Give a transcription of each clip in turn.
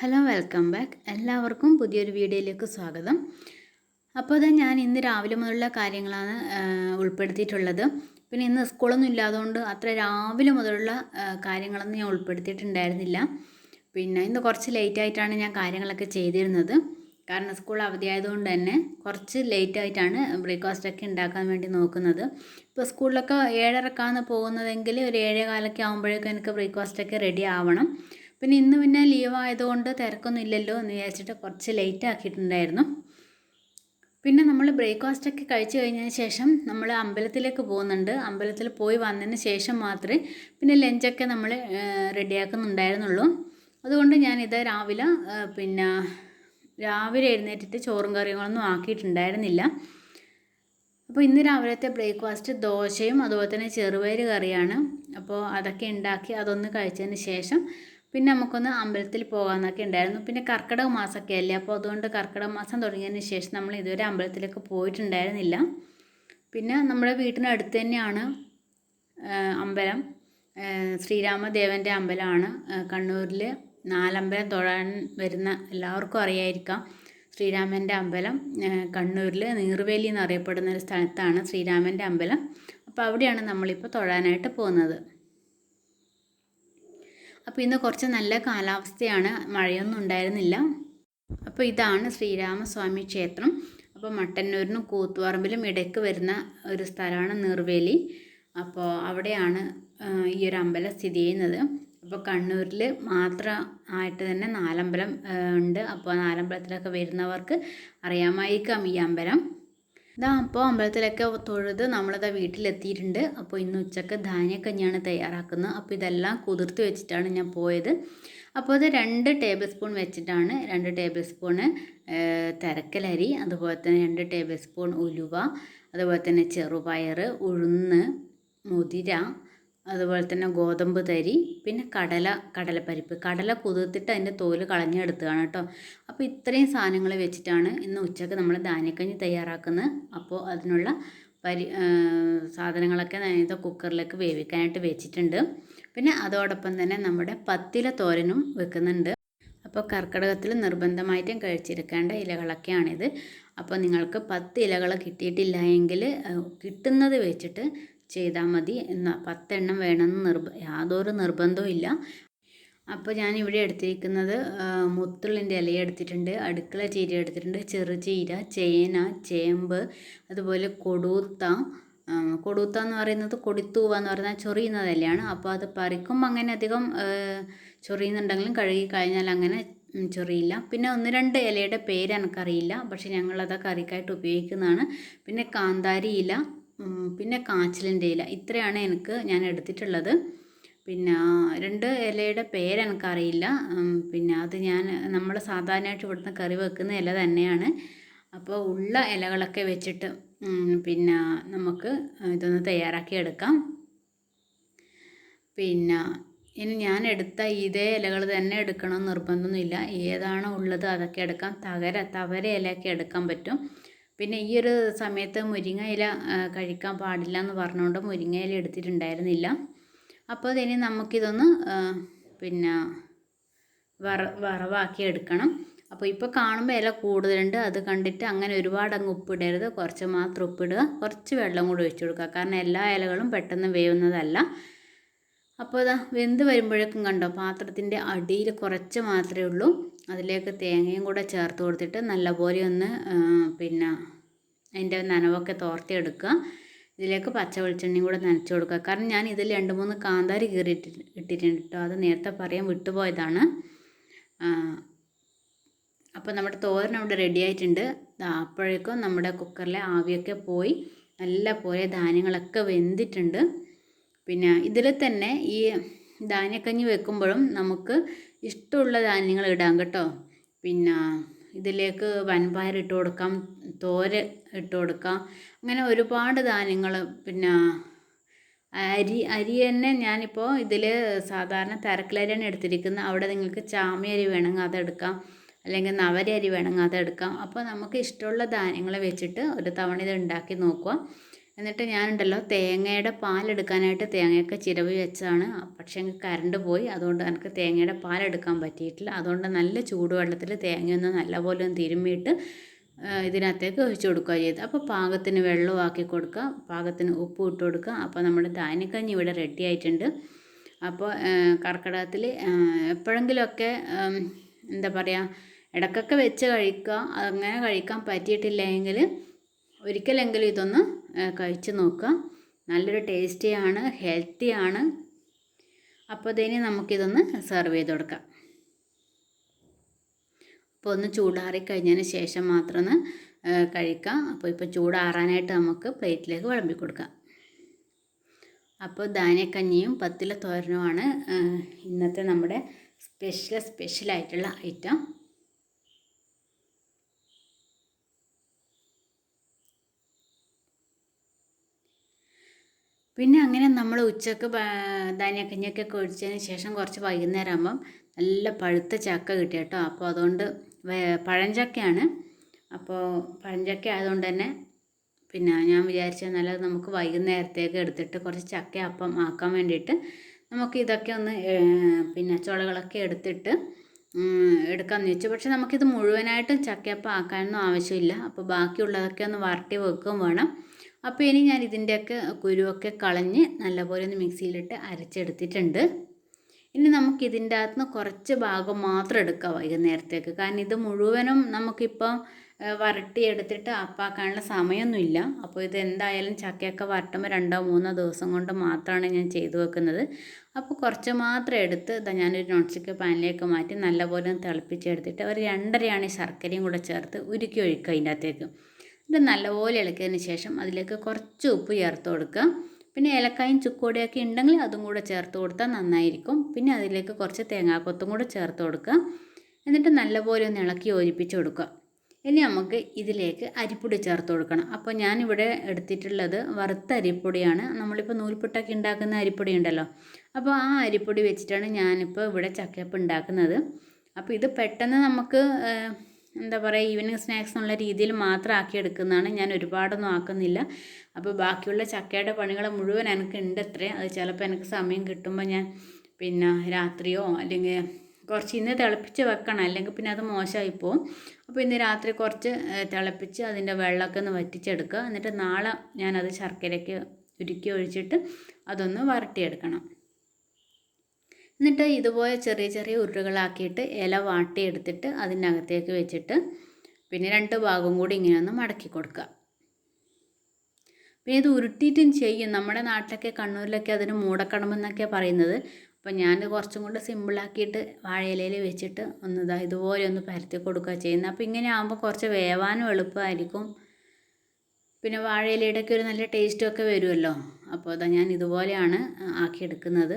Hello welcome back. എല്ലാവർക്കും പുതിയൊരു വീഡിയോയിലേക്ക് സ്വാഗതം. അപ്പോൾ അത് ഞാൻ ഇന്ന് രാവിലെ മുതലുള്ള കാര്യങ്ങളാണ് ഉൾപ്പെടുത്തിയിട്ടുള്ളത്. പിന്നെ ഇന്ന് സ്കൂളൊന്നും ഇല്ലാത്തതുകൊണ്ട് അത്ര രാവിലെ മുതലുള്ള കാര്യങ്ങളൊന്നും ഞാൻ ഉൾപ്പെടുത്തിയിട്ടുണ്ടായിരുന്നില്ല. പിന്നെ ഇന്ന് കുറച്ച് ലേറ്റായിട്ടാണ് ഞാൻ കാര്യങ്ങളൊക്കെ ചെയ്തിരുന്നത്. കാരണം സ്കൂൾ അവധിയായതുകൊണ്ട് തന്നെ കുറച്ച് ലേറ്റായിട്ടാണ് ബ്രേക്ക്ഫാസ്റ്റൊക്കെ ഉണ്ടാക്കാൻ വേണ്ടി നോക്കുന്നത്. ഇപ്പോൾ സ്കൂളിലൊക്കെ ഏഴരക്കാണ് പോകുന്നതെങ്കിൽ ഒരു ഏഴേ കാലൊക്കെ ആകുമ്പോഴേക്കും എനിക്ക് ബ്രേക്ക്ഫാസ്റ്റൊക്കെ റെഡി ആവണം. പിന്നെ ഇന്ന് പിന്നെ ലീവ് ആയതുകൊണ്ട് തിരക്കൊന്നും ഇല്ലല്ലോ എന്ന് വിചാരിച്ചിട്ട് കുറച്ച് ലേറ്റ് ആക്കിയിട്ടുണ്ടായിരുന്നു. പിന്നെ നമ്മൾ ബ്രേക്ക്ഫാസ്റ്റ് ഒക്കെ കഴിച്ചു കഴിഞ്ഞതിന് ശേഷം നമ്മൾ അമ്പലത്തിലേക്ക് പോകുന്നുണ്ട്. അമ്പലത്തിൽ പോയി വന്നതിന് ശേഷം മാത്രമേ പിന്നെ ലഞ്ചൊക്കെ നമ്മൾ റെഡിയാക്കുന്നുണ്ടായിരുന്നുള്ളൂ അതുകൊണ്ട് ഞാനിത് രാവിലെ പിന്നെ രാവിലെ എഴുന്നേറ്റിട്ട് ചോറും കറികളൊന്നും ആക്കിയിട്ടുണ്ടായിരുന്നില്ല. അപ്പോൾ ഇന്ന് രാവിലത്തെ ബ്രേക്ക്ഫാസ്റ്റ് ദോശയും അതുപോലെ തന്നെ ചെറുപയർ കറിയാണ്. അപ്പോൾ അതൊക്കെ ഉണ്ടാക്കി അതൊന്ന് കഴിച്ചതിന് ശേഷം പിന്നെ നമുക്കൊന്ന് അമ്പലത്തിൽ പോകാമെന്നൊക്കെ ഉണ്ടായിരുന്നു പിന്നെ കർക്കിടക മാസമൊക്കെ അല്ലേ? അപ്പോൾ അതുകൊണ്ട് കർക്കിടക മാസം തുടങ്ങിയതിന് ശേഷം നമ്മൾ ഇതുവരെ അമ്പലത്തിലേക്ക് പോയിട്ടുണ്ടായിരുന്നില്ല. പിന്നെ നമ്മുടെ വീട്ടിനടുത്ത് തന്നെയാണ് അമ്പലം. ശ്രീരാമദേവന്റെ അമ്പലമാണ്. കണ്ണൂരിൽ നാലമ്പലം തൊഴാൻ വരുന്ന എല്ലാവർക്കും അറിയായിരിക്കാം. ശ്രീരാമന്റെ അമ്പലം കണ്ണൂരിൽ നീർവേലി എന്നറിയപ്പെടുന്ന ഒരു സ്ഥലത്താണ് ശ്രീരാമന്റെ അമ്പലം. അപ്പോൾ അവിടെയാണ് നമ്മളിപ്പോൾ തൊഴാനായിട്ട് പോകുന്നത്. അപ്പോൾ ഇന്ന് കുറച്ച് നല്ല കാലാവസ്ഥയാണ്. മഴയൊന്നും ഉണ്ടായിരുന്നില്ല. അപ്പോൾ ഇതാണ് ശ്രീരാമസ്വാമി ക്ഷേത്രം. അപ്പോൾ മട്ടന്നൂരിനും കൂത്തുപറമ്പിലും ഇടയ്ക്ക് വരുന്ന ഒരു സ്ഥലമാണ് നിർവേലി. അപ്പോൾ അവിടെയാണ് ഈ ഒരു അമ്പലം സ്ഥിതി ചെയ്യുന്നത്. അപ്പോൾ കണ്ണൂരിൽ മാത്രം ആയിട്ട് തന്നെ നാലമ്പലം ഉണ്ട്. അപ്പോൾ നാലമ്പലത്തിലൊക്കെ വരുന്നവർക്ക് അറിയാമായിരിക്കാം ഈ അമ്പലം. ഇതാ അപ്പോൾ അമ്പലത്തിലൊക്കെ തൊഴുത് നമ്മളിതാ വീട്ടിലെത്തിയിട്ടുണ്ട്. അപ്പോൾ ഇന്ന് ഉച്ചയ്ക്ക് ധാന്യക്കഞ്ഞിയാണ് തയ്യാറാക്കുന്നത്. അപ്പോൾ ഇതെല്ലാം കുതിർത്ത് വെച്ചിട്ടാണ് ഞാൻ പോയത്. അപ്പോൾ അത് രണ്ട് ടേബിൾ സ്പൂൺ വെച്ചിട്ടാണ് രണ്ട് ടേബിൾ സ്പൂണ് തിരക്കലരി അതുപോലെ തന്നെ രണ്ട് ടേബിൾ സ്പൂൺ ഉലുവ അതുപോലെ തന്നെ ചെറുപയർ ഉഴുന്ന് മുതിര അതുപോലെ തന്നെ ഗോതമ്പ് തരി പിന്നെ കടല കടലപ്പരിപ്പ്. കടല കുതിർത്തിട്ട് അതിന്റെ തോൽ കളഞ്ഞെടുത്തതാണ് കേട്ടോ. അപ്പോൾ ഇത്രയും സാധനങ്ങൾ വെച്ചിട്ടാണ് ഇന്ന് ഉച്ചയ്ക്ക് നമ്മൾ ധാന്യക്കഞ്ഞി തയ്യാറാക്കുന്നത്. അപ്പോൾ അതിനുള്ള പരി സാധനങ്ങളൊക്കെ ഇത് കുക്കറിലേക്ക് വേവിക്കാനായിട്ട് വെച്ചിട്ടുണ്ട്. പിന്നെ അതോടൊപ്പം തന്നെ നമ്മുടെ പത്തില തോരനും വെക്കുന്നുണ്ട്. അപ്പോൾ കർക്കിടകത്തിൽ നിർബന്ധമായിട്ടും കഴിച്ചിരിക്കേണ്ട ഇലകളൊക്കെയാണിത്. അപ്പോൾ നിങ്ങൾക്ക് പത്ത് ഇലകൾ കിട്ടിയിട്ടില്ല എങ്കിൽ കിട്ടുന്നത് വെച്ചിട്ട് ചെയ്താൽ മതി എന്നാൽ പത്തെണ്ണം വേണമെന്ന് നിർബ യാതൊരു നിർബന്ധവും ഇല്ല. അപ്പോൾ ഞാൻ ഇവിടെ എടുത്തിരിക്കുന്നത് മുത്തുള്ളിന്റെ ഇല എടുത്തിട്ടുണ്ട് അടുക്കള ചീര എടുത്തിട്ടുണ്ട് ചെറുചീര ചേന ചേമ്പ് അതുപോലെ കൊടുത്ത കൊടുത്ത എന്ന് പറയുന്നത് കൊടിത്തൂവ എന്ന് പറഞ്ഞാൽ ചൊറിയുന്നതല്ലാണ് അപ്പോൾ അത് പറിക്കുമ്പോൾ അങ്ങനെ അധികം ചൊറിയുന്നുണ്ടെങ്കിലും കഴുകി കഴിഞ്ഞാൽ അങ്ങനെ ചൊറിയില്ല. പിന്നെ ഒന്ന് രണ്ട് ഇലയുടെ പേര് എനിക്കറിയില്ല. പക്ഷെ ഞങ്ങളത് കറിക്കായിട്ട് ഉപയോഗിക്കുന്നതാണ്. പിന്നെ കാന്താരി ഇല പിന്നെ കാച്ചിലിന്റെ ഇല. ഇത്രയാണ് എനിക്ക് ഞാൻ എടുത്തിട്ടുള്ളത്. പിന്നെ രണ്ട് ഇലയുടെ പേര് എനിക്കറിയില്ല. പിന്നെ അത് ഞാൻ നമ്മൾ സാധാരണയായിട്ട് ഇവിടുന്ന് കറി വെക്കുന്ന ഇല തന്നെയാണ്. അപ്പോൾ ഉള്ള ഇലകളൊക്കെ വെച്ചിട്ട് പിന്നെ നമുക്ക് ഇതൊന്ന് തയ്യാറാക്കി എടുക്കാം. പിന്നെ ഇനി ഞാൻ എടുത്ത ഇതേ ഇലകൾ തന്നെ എടുക്കണം നിർബന്ധമൊന്നുമില്ല. ഏതാണോ ഉള്ളത് അതൊക്കെ എടുക്കാം. തകര തവര ഇലയൊക്കെ എടുക്കാൻ പറ്റും. പിന്നെ ഈ ഒരു സമയത്ത് മുരിങ്ങ ഇല കഴിക്കാൻ പാടില്ല എന്ന് പറഞ്ഞുകൊണ്ട് മുരിങ്ങ ഇല എടുത്തിട്ടുണ്ടായിരുന്നില്ല. അപ്പോൾ ഇനി നമുക്കിതൊന്ന് പിന്നെ വറ വറവാക്കി എടുക്കണം. അപ്പോൾ ഇപ്പോൾ കാണുമ്പോൾ ഇല കൂടുതലുണ്ട്. അത് കണ്ടിട്ട് അങ്ങനെ ഒരുപാട് അങ്ങ് ഉപ്പിടരുത്. കുറച്ച് മാത്രം ഉപ്പിടുക. കുറച്ച് വെള്ളം കൂടി ഒഴിച്ചു കൊടുക്കുക. കാരണം എല്ലാ ഇലകളും പെട്ടെന്ന് വേവുന്നതല്ല. അപ്പോൾ ഇതാ വെന്ത് വരുമ്പോഴേക്കും കണ്ടോ പാത്രത്തിന്റെ അടിയിൽ കുറച്ച് മാത്രമേ ഉള്ളൂ. അതിലേക്ക് തേങ്ങയും കൂടെ ചേർത്ത് കൊടുത്തിട്ട് നല്ലപോലെ ഒന്ന് പിന്നെ അതിന്റെ നനവൊക്കെ തോർത്തിയെടുക്കുക. ഇതിലേക്ക് പച്ച വെളിച്ചെണ്ണയും കൂടെ നനച്ച് കൊടുക്കുക. കാരണം ഞാൻ ഇതിൽ രണ്ട് മൂന്ന് കാന്താരി കീറിയിട്ട് ഇട്ടിട്ടുണ്ട് കേട്ടോ. അത് നേരത്തെ പറയാൻ വിട്ടുപോയതാണ്. അപ്പോൾ നമ്മുടെ തോരൻ അവിടെ റെഡി ആയിട്ടുണ്ട്. അപ്പോഴേക്കും നമ്മുടെ കുക്കറിലെ ആവിയൊക്കെ പോയി. നല്ല പോലെ ധാന്യങ്ങളൊക്കെ വെന്തിട്ടുണ്ട്. പിന്നെ ഇതിൽ തന്നെ ഈ ധാന്യക്കഞ്ഞി വെക്കുമ്പോഴും നമുക്ക് ഇഷ്ടമുള്ള ധാന്യങ്ങൾ ഇടാം കേട്ടോ. പിന്നെ ഇതിലേക്ക് വൻപയർ ഇട്ട് കൊടുക്കാം തോര ഇട്ട് കൊടുക്കാം. അങ്ങനെ ഒരുപാട് ധാന്യങ്ങൾ പിന്നെ അരി അരി തന്നെ ഞാനിപ്പോൾ ഇതിൽ സാധാരണ തരക്കിലരിയാണ് എടുത്തിരിക്കുന്നത്. അവിടെ നിങ്ങൾക്ക് ചാമി അരി വേണമെങ്കിൽ അതെടുക്കാം അല്ലെങ്കിൽ നവരി അരി വേണമെങ്കിൽ അതെടുക്കാം അപ്പോൾ നമുക്ക് ഇഷ്ടമുള്ള ധാന്യങ്ങൾ വെച്ചിട്ട് ഒരു തവണ ഇത് ഉണ്ടാക്കി നോക്കുക. എന്നിട്ട് ഞാനുണ്ടല്ലോ തേങ്ങയുടെ പാലെടുക്കാനായിട്ട് തേങ്ങയൊക്കെ ചിരവി വെച്ചാണ് പക്ഷേ കറണ്ട് പോയി. അതുകൊണ്ട് എനിക്ക് തേങ്ങയുടെ പാലെടുക്കാൻ പറ്റിയിട്ടില്ല. അതുകൊണ്ട് നല്ല ചൂടുവെള്ളത്തിൽ തേങ്ങയൊന്ന് നല്ലപോലെ ഒന്ന് തിരുമ്മിയിട്ട് ഇതിനകത്തേക്ക് ഒഴിച്ചു കൊടുക്കുക ചെയ്ത് അപ്പോൾ പാകത്തിന് വെള്ളമാക്കി കൊടുക്കുക. പാകത്തിന് ഉപ്പ് ഇട്ട് കൊടുക്കുക. അപ്പോൾ നമ്മുടെ ധാന്യക്കഞ്ഞി ഇവിടെ റെഡി ആയിട്ടുണ്ട്. അപ്പോൾ കർക്കിടകത്തിൽ എപ്പോഴെങ്കിലുമൊക്കെ എന്താ പറയുക ഇടക്കൊക്കെ വെച്ച് കഴിക്കുക. അങ്ങനെ കഴിക്കാൻ പറ്റിയിട്ടില്ലെങ്കിൽ ഒരിക്കലെങ്കിലും ഇതൊന്ന് കഴിച്ച് നോക്കുക നല്ലൊരു ടേസ്റ്റിയാണ് ഹെൽത്തിയാണ്. അപ്പോൾ ഇതിന് നമുക്കിതൊന്ന് സെർവ് ചെയ്ത് കൊടുക്കാം. അപ്പോൾ ഒന്ന് ചൂടാറി കഴിഞ്ഞതിന് ശേഷം മാത്രം ഒന്ന് കഴിക്കാം. അപ്പോൾ ഇപ്പോൾ ചൂടാറാനായിട്ട് നമുക്ക് പ്ലേറ്റിലേക്ക് വിളമ്പി കൊടുക്കാം. അപ്പോൾ ധാന്യക്കഞ്ഞിയും പത്തില തോരനുമാണ് ഇന്നത്തെ നമ്മുടെ സ്പെഷ്യൽ സ്പെഷ്യലായിട്ടുള്ള ഐറ്റം. പിന്നെ അങ്ങനെ നമ്മൾ ഉച്ചയ്ക്ക് ധാന്യക്കഞ്ഞൊക്കെ കുഴിച്ചതിന് ശേഷം കുറച്ച് വൈകുന്നേരം ആകുമ്പം നല്ല പഴുത്ത ചക്ക കിട്ടി കേട്ടോ. അപ്പോൾ അതുകൊണ്ട് പഴഞ്ചക്കയാണ്. അപ്പോൾ പഴഞ്ചക്ക ആയതുകൊണ്ട് തന്നെ പിന്നെ ഞാൻ വിചാരിച്ച നല്ലത് നമുക്ക് വൈകുന്നേരത്തേക്ക് എടുത്തിട്ട് കുറച്ച് ചക്ക അപ്പം ആക്കാൻ വേണ്ടിയിട്ട് നമുക്ക് ഇതൊക്കെ ഒന്ന് പിന്നെ ചുളകളൊക്കെ എടുത്തിട്ട് എടുക്കാമെന്ന് വെച്ചു പക്ഷെ നമുക്കിത് മുഴുവനായിട്ട് ചക്കയപ്പം ആക്കാനൊന്നും ആവശ്യമില്ല. അപ്പോൾ ബാക്കിയുള്ളതൊക്കെ ഒന്ന് വരട്ടി വെക്കുകയും വേണം. അപ്പോൾ ഇനി ഞാൻ ഇതിന്റെയൊക്കെ കുരുവൊക്കെ കളഞ്ഞ് നല്ലപോലെ ഒന്ന് മിക്സിയിലിട്ട് അരച്ചെടുത്തിട്ടുണ്ട്. ഇനി നമുക്ക് ഇതിന്റെ അകത്ത് നിന്ന് കുറച്ച് ഭാഗം മാത്രം എടുക്കാം വൈകുന്നേരത്തേക്ക്. കാരണം ഇത് മുഴുവനും നമുക്കിപ്പം വരട്ടി എടുത്തിട്ട് അപ്പാക്കാനുള്ള സമയമൊന്നുമില്ല. അപ്പോൾ ഇത് എന്തായാലും ചക്കയൊക്കെ വരട്ടുമ്പോൾ രണ്ടോ മൂന്നോ ദിവസം കൊണ്ട് മാത്രമാണ് ഞാൻ ചെയ്തു വെക്കുന്നത്. അപ്പോൾ കുറച്ച് മാത്രം എടുത്ത് ഇതാ ഞാനൊരു നോൺ സ്റ്റിക്ക് പാനിലേക്ക് മാറ്റി നല്ലപോലെ തിളപ്പിച്ചെടുത്തിട്ട് ഒരു രണ്ടരയാണ് ശർക്കരയും കൂടെ ചേർത്ത് ഉരുക്കി ഒഴിക്കുക അതിന്റെ അകത്തേക്ക് ഇത് നല്ലപോലെ ഇളക്കിയതിന് ശേഷം അതിലേക്ക് കുറച്ച് ഉപ്പ് ചേർത്ത് കൊടുക്കുക. പിന്നെ ഏലക്കായും ചുക്കോടിയൊക്കെ ഉണ്ടെങ്കിൽ അതും കൂടെ ചേർത്ത് കൊടുത്താൽ നന്നായിരിക്കും. പിന്നെ അതിലേക്ക് കുറച്ച് തേങ്ങാക്കൊത്തും കൂടെ ചേർത്ത് കൊടുക്കുക. എന്നിട്ട് നല്ലപോലെ ഒന്ന് ഇളക്കി യോജിപ്പിച്ച് കൊടുക്കുക. ഇനി നമുക്ക് ഇതിലേക്ക് അരിപ്പൊടി ചേർത്ത് കൊടുക്കണം. അപ്പോൾ ഞാനിവിടെ എടുത്തിട്ടുള്ളത് വറുത്ത അരിപ്പൊടിയാണ്. നമ്മളിപ്പോൾ നൂൽപുട്ടൊക്കെ ഉണ്ടാക്കുന്ന അരിപ്പൊടി ഉണ്ടല്ലോ. അപ്പോൾ ആ അരിപ്പൊടി വെച്ചിട്ടാണ് ഞാനിപ്പോൾ ഇവിടെ ചക്കയപ്പം ഉണ്ടാക്കുന്നത്. അപ്പോൾ ഇത് പെട്ടെന്ന് നമുക്ക് എന്താ പറയുക ഈവനിങ് സ്നാക്സ് എന്നുള്ള രീതിയിൽ മാത്രം ആക്കി എടുക്കുന്നതാണ് ഞാൻ ഒരുപാടൊന്നും ആക്കുന്നില്ല. അപ്പോൾ ബാക്കിയുള്ള ചക്കയുടെ പണികൾ മുഴുവൻ എനിക്ക് ഉണ്ട് അത്രേ. അത് ചിലപ്പോൾ എനിക്ക് സമയം കിട്ടുമ്പോൾ ഞാൻ പിന്നെ രാത്രിയോ അല്ലെങ്കിൽ കുറച്ച് ഇന്ന് തിളപ്പിച്ച് വെക്കണം. അല്ലെങ്കിൽ പിന്നെ അത് മോശമായി പോകും അപ്പോൾ ഇന്ന് രാത്രി കുറച്ച് തിളപ്പിച്ച് അതിന്റെ വെള്ളമൊക്കെ ഒന്ന് വറ്റിച്ചെടുക്കുക. എന്നിട്ട് നാളെ ഞാനത് ശർക്കരയ്ക്ക് ഉരുക്കി ഒഴിച്ചിട്ട് അതൊന്ന് വരട്ടിയെടുക്കണം. എന്നിട്ട് ഇതുപോലെ ചെറിയ ചെറിയ ഉരുളകളാക്കിയിട്ട് ഇല വാട്ടിയെടുത്തിട്ട് അതിനകത്തേക്ക് വെച്ചിട്ട് പിന്നെ രണ്ട് ഭാഗവും കൂടി ഇങ്ങനെ ഒന്ന് മടക്കി കൊടുക്കുക. പിന്നെ ഇത് ഉരുട്ടിയിട്ടും ചെയ്യും. നമ്മുടെ നാട്ടിലൊക്കെ കണ്ണൂരിലൊക്കെ അതിന് മൂടക്കണമെന്നൊക്കെ പറയുന്നത്. അപ്പോൾ ഞാൻ കുറച്ചും കൂടെ സിമ്പിളാക്കിയിട്ട് വാഴയിലയിൽ വെച്ചിട്ട് ഒന്ന് ഇതാ ഇതുപോലെ ഒന്ന് പരത്തി കൊടുക്കുക ചെയ്യുന്നത്. അപ്പോൾ ഇങ്ങനെ ആകുമ്പോൾ കുറച്ച് വേവാനും എളുപ്പമായിരിക്കും. പിന്നെ വാഴയിലയുടെയൊക്കെ ഒരു നല്ല ടേസ്റ്റൊക്കെ വരുമല്ലോ. അപ്പോൾ അതാ ഞാൻ ഇതുപോലെയാണ് ആക്കിയെടുക്കുന്നത്.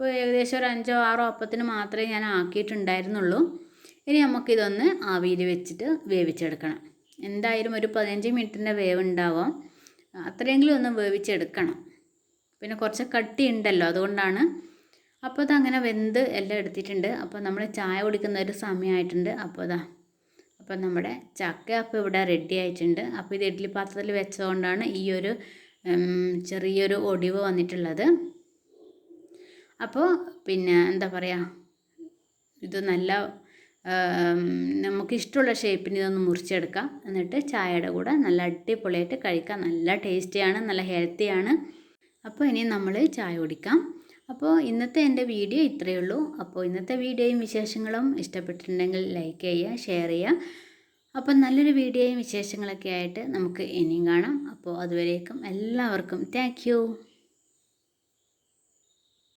ഇപ്പോൾ ഏകദേശം ഒരു അഞ്ചോ ആറോ അപ്പത്തിന് മാത്രമേ ഞാൻ ആക്കിയിട്ടുണ്ടായിരുന്നുള്ളൂ. ഇനി നമുക്കിതൊന്ന് ആവിയിൽ വെച്ചിട്ട് വേവിച്ചെടുക്കണം. എന്തായാലും ഒരു പതിനഞ്ച് മിനിറ്റിന്റെ വേവ് ഉണ്ടാവാം അത്രയെങ്കിലും ഒന്ന് വേവിച്ചെടുക്കണം. പിന്നെ കുറച്ച് കട്ടി ഉണ്ടല്ലോ അതുകൊണ്ടാണ്. അപ്പോൾ അത് അങ്ങനെ വെന്ത് എല്ലാം എടുത്തിട്ടുണ്ട്. അപ്പോൾ നമ്മൾ ചായ കുടിക്കുന്ന ഒരു സമയമായിട്ടുണ്ട്. അപ്പോൾ അതാ അപ്പോൾ നമ്മുടെ ചക്ക അപ്പോൾ ഇവിടെ റെഡി ആയിട്ടുണ്ട്. അപ്പോൾ ഇത് ഇഡ്ഡലി പാത്രത്തിൽ വെച്ചതുകൊണ്ടാണ് ഈ ഒരു ചെറിയൊരു ഒടിവ് വന്നിട്ടുള്ളത്. അപ്പോൾ പിന്നെ എന്താ പറയുക ഇത് നല്ല നമുക്കിഷ്ടമുള്ള ഷേപ്പിന് ഇതൊന്ന് മുറിച്ചെടുക്കാം. എന്നിട്ട് ചായയുടെ കൂടെ നല്ല അടിപൊളിയായിട്ട് കഴിക്കാം. നല്ല ടേസ്റ്റിയാണ് നല്ല ഹെൽത്തിയാണ് അപ്പോൾ ഇനി നമ്മൾ ചായ കുടിക്കാം. അപ്പോൾ ഇന്നത്തെ എന്റെ വീഡിയോ ഇത്രയേ ഉള്ളൂ. അപ്പോൾ ഇന്നത്തെ വീഡിയോയും വിശേഷങ്ങളും ഇഷ്ടപ്പെട്ടിട്ടുണ്ടെങ്കിൽ ലൈക്ക് ചെയ്യുക ഷെയർ ചെയ്യുക. അപ്പോൾ നല്ലൊരു വീഡിയോയും വിശേഷങ്ങളൊക്കെ ആയിട്ട് നമുക്ക് ഇനിയും കാണാം. അപ്പോൾ അതുവരേക്കും എല്ലാവർക്കും താങ്ക്